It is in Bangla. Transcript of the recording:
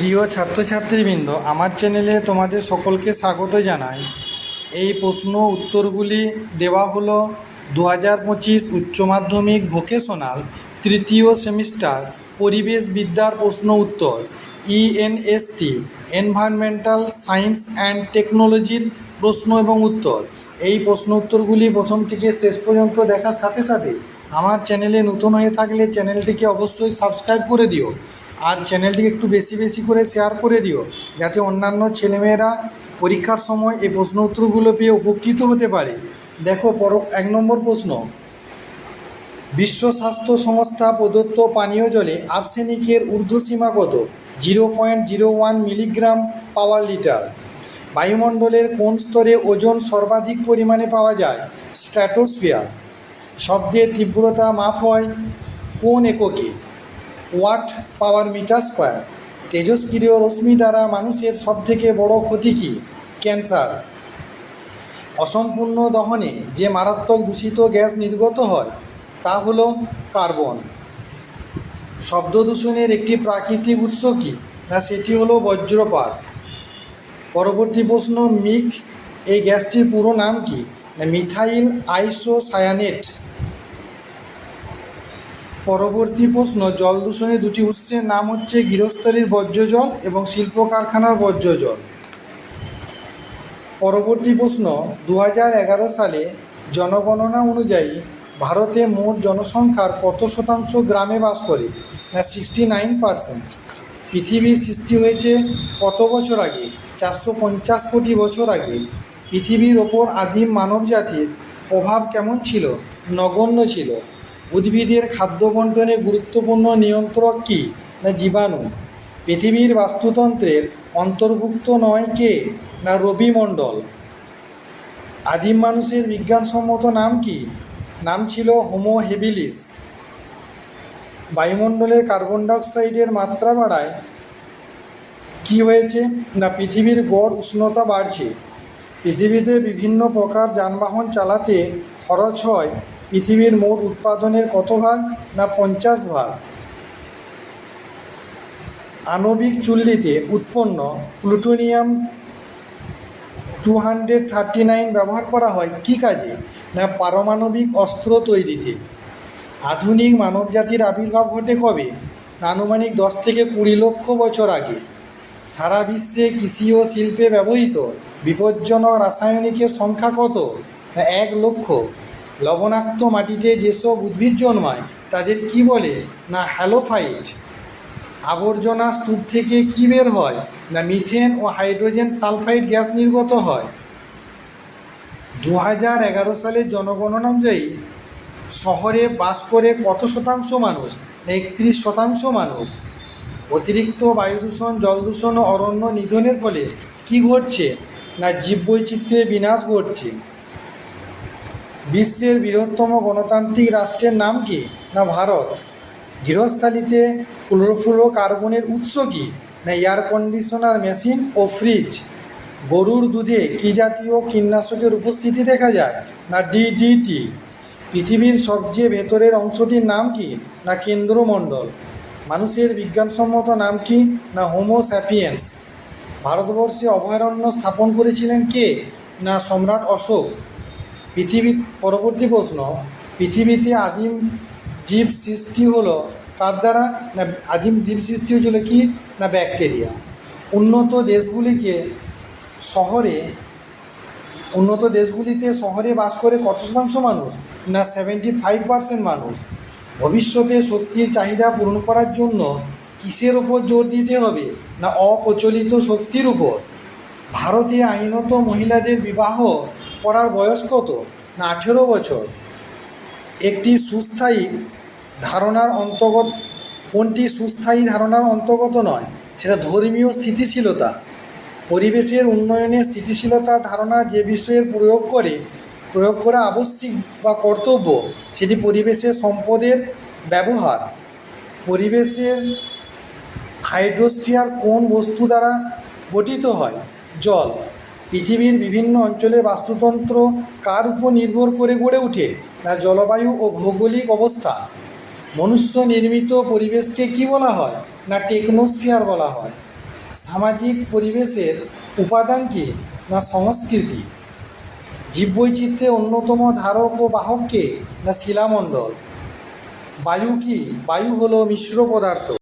প্রিয় ছাত্রছাত্রীবৃন্দ, আমার চ্যানেলে তোমাদের সকলকে স্বাগত জানাই। এই প্রশ্ন উত্তরগুলি দেওয়া হলো দু হাজার পঁচিশ উচ্চ মাধ্যমিক ভোকেশনাল তৃতীয় সেমিস্টার পরিবেশ বিদ্যার প্রশ্ন উত্তর ইএনএসটি এনভায়রনমেন্টাল সায়েন্স অ্যান্ড টেকনোলজির প্রশ্ন এবং উত্তর। এই প্রশ্ন উত্তরগুলি প্রথম থেকে শেষ পর্যন্ত দেখার সাথে সাথে আমার চ্যানেলে নতুন হয়ে থাকলে চ্যানেলটিকে অবশ্যই সাবস্ক্রাইব করে দিও। আর চ্যানেলটিকে একটু বেশি বেশি করে শেয়ার করে দিও, যাতে অন্যান্য ছেলেমেয়েরা পরীক্ষার সময় এই প্রশ্ন উত্তরগুলো পেয়ে উপকৃত হতে পারে। দেখো, পর, এক নম্বর প্রশ্ন। বিশ্ব স্বাস্থ্য সংস্থা প্রদত্ত পানীয় জলে আর্সেনিকের ঊর্ধ্বসীমা কত? Zero point zero one milligram power litre. বায়ুমণ্ডলের কোন স্তরে ওজন সর্বাধিক পরিমাণে পাওয়া যায়? স্ট্র্যাটোস্ফিয়ার। শব্দের তীব্রতা মাপ হয় কোন এককে। Watt power metre square. তেজস্ক্রিয় রশ্মি দ্বারা মানুষের সবথেকে বড় ক্ষতি কী? ক্যান্সার। অসম্পূর্ণ দহনে যে মারাত্মক দূষিত গ্যাস নির্গত হয়, তা হলো কার্বন। শব্দ দূষণের একটি প্রাকৃতিক উৎস কী? না, সেটি হলো বজ্রপাত। পরবর্তী প্রশ্ন মিক এই গ্যাসটির পুরো নাম কি? না, মিথাইল আইসোসায়ানেট। পরবর্তী প্রশ্ন, জল দূষণের দুটি উৎসের নাম হচ্ছে গৃহস্থলীর বর্জ্য জল এবং শিল্প কারখানার বর্জ্য জল পরবর্তী প্রশ্ন দু হাজার এগারো সালে জনগণনা অনুযায়ী ভারতে মোট জনসংখ্যার কত শতাংশ গ্রামে বাস করে? না, সিক্সটি নাইন পারসেন্ট। পৃথিবীর সৃষ্টি হয়েছে কত বছর আগে? চারশো পঞ্চাশ কোটি বছর আগে। পৃথিবীর ওপর আদিম মানব জাতির প্রভাব কেমন ছিল? নগণ্য ছিল। উদ্ভিদের খাদ্য বন্টনে গুরুত্বপূর্ণ নিয়ন্ত্রক কী না জীবাণু? পৃথিবীর বাস্তুতন্ত্রের অন্তর্ভুক্ত নয় কে না রবিমণ্ডল আদিম মানুষের বিজ্ঞানসম্মত নাম কি? নাম ছিল হোমো হেবিলিস বায়ুমণ্ডলে কার্বন ডাইঅক্সাইডের মাত্রা বাড়ায়। কি হয়েছে? না পৃথিবীর গড় উষ্ণতা বাড়ছে। পৃথিবীতে বিভিন্ন প্রকার যানবাহন চালাতে খরচ হয় পৃথিবীর মোট উৎপাদনের কত ভাগ না পঞ্চাশ ভাগ? আণবিক চুল্লিতে উৎপন্ন plutonium two hundred thirty nine ব্যবহার করা হয় কী কাজে না পারমাণবিক অস্ত্র তৈরিতে? আধুনিক মানবজাতির আবির্ভাব ঘটে কবে? আনুমানিক দশ থেকে কুড়ি লক্ষ বছর আগে। সারা বিশ্বে কৃষি ও শিল্পে ব্যবহৃত বিপজ্জনক রাসায়নিকের সংখ্যা কত? না এক লক্ষ। লবণাক্ত মাটিতে যেসব উদ্ভিদ জন্মায়, তাদের কি বলে? না হ্যালোফাইট? আবর্জনা স্তূপ থেকে কি বের হয়? না মিথেন ও হাইড্রোজেন সালফাইড গ্যাস নির্গত হয়? দু হাজার এগারো সালের জনগণনা অনুযায়ী, শহরে বাস করে কত শতাংশ মানুষ? একত্রিশ শতাংশ মানুষ? অতিরিক্ত বায়ু দূষণ, জল দূষণ ও অরণ্য নিধনের ফলে কি ঘটছে? না জীববৈচিত্র্যের বিনাশ ঘটছে? বিশ্বের বৃহত্তম গণতান্ত্রিক রাষ্ট্রের নাম কি না ভারত? গৃহস্থালিতে ক্লোরোফ্লোরো কার্বনের উৎস কি না এয়ার কন্ডিশনার মেশিন ও ফ্রিজ? গরুর দুধে কী জাতীয় কীটনাশকের উপস্থিতি দেখা যায় না ডিডিটি পৃথিবীর সবচেয়ে ভেতরের অংশটির নাম কি না কেন্দ্রমণ্ডল? মানুষের বিজ্ঞানসম্মত নাম কি না হোমো স্যাপিয়েন্স ভারতবর্ষে অভয়ারণ্য স্থাপন করেছিলেন কে না সম্রাট অশোক? পৃথিবীর পরবর্তী প্রশ্ন, পৃথিবীতে আদিম জীব সৃষ্টি হলো কার দ্বারা? না, আদিম জীব সৃষ্টি হয়েছিল কি? না, ব্যাকটেরিয়া। উন্নত দেশগুলিকে শহরে, উন্নত দেশগুলিতে শহরে বাস করে কত শতাংশ মানুষ? না সেভেন্টি ফাইভ পার্সেন্ট মানুষ। ভবিষ্যতে শক্তির চাহিদা পূরণ করার জন্য কিসের ওপর জোর দিতে হবে? না, অপ্রচলিত শক্তির উপর। ভারতে আইনত মহিলাদের বিবাহ করার বয়স কত? না, আঠেরো বছর। একটি সুস্থায়ী ধারণার অন্তর্গত কোনটি সুস্থায়ী ধারণার অন্তর্গত নয়? সেটা ধর্মীয় স্থিতিশীলতা। পরিবেশের উন্নয়নে স্থিতিশীলতা ধারণা যে বিষয়ের প্রয়োগ করে, প্রয়োগ করা আবশ্যিক বা কর্তব্য, সেটি পরিবেশের সম্পদের ব্যবহার। পরিবেশের হাইড্রোস্ফিয়ার কোন বস্তু দ্বারা গঠিত হয়? জল। পৃথিবীর বিভিন্ন অঞ্চলে বাস্তুতন্ত্র কার উপর নির্ভর করে গড়ে ওঠে না জলবায়ু ও ভৌগোলিক অবস্থা? মনুষ্য নির্মিত পরিবেশকে কি বলা হয় না টেকনোস্ফিয়ার বলা হয়? সামাজিক পরিবেশের উপাদান কি না সংস্কৃতি? জীববৈচিত্রের অন্যতম ধারক ও বাহককে না শিলামণ্ডল? বায়ু কি? বায়ু হলো মিশ্র পদার্থ।